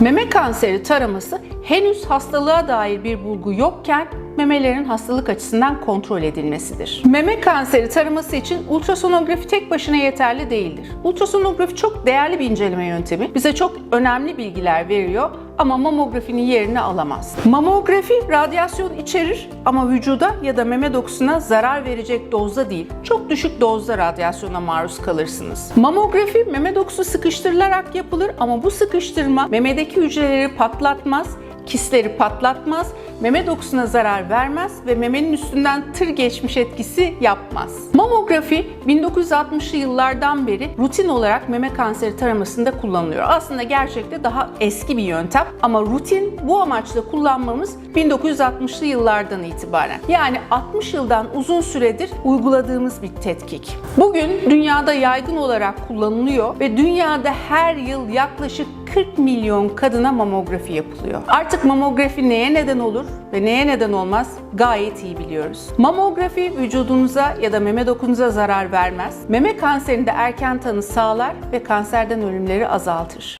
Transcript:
Meme kanseri taraması henüz hastalığa dair bir bulgu yokken memelerin hastalık açısından kontrol edilmesidir. Meme kanseri taraması için ultrasonografi tek başına yeterli değildir. Ultrasonografi çok değerli bir inceleme yöntemi. Bize çok önemli bilgiler veriyor ama mamografinin yerini alamaz. Mamografi radyasyon içerir ama vücuda ya da meme dokusuna zarar verecek dozda değil. Çok düşük dozda radyasyona maruz kalırsınız. Mamografi meme dokusu sıkıştırılarak yapılır ama bu sıkıştırma memedeki hücreleri patlatmaz, kisleri patlatmaz, meme dokusuna zarar vermez ve memenin üstünden tır geçmiş etkisi yapmaz. Mamografi 1960'lı yıllardan beri rutin olarak meme kanseri taramasında kullanılıyor. Aslında gerçekte daha eski bir yöntem ama rutin bu amaçla kullanmamız 1960'lı yıllardan itibaren. Yani 60 yıldan uzun süredir uyguladığımız bir tetkik. Bugün dünyada yaygın olarak kullanılıyor ve dünyada her yıl yaklaşık 40 milyon kadına mamografi yapılıyor. Artık mamografi neye neden olur ve neye neden olmaz gayet iyi biliyoruz. Mamografi vücudunuza ya da meme dokunuza zarar vermez. Meme kanserinde erken tanı sağlar ve kanserden ölümleri azaltır.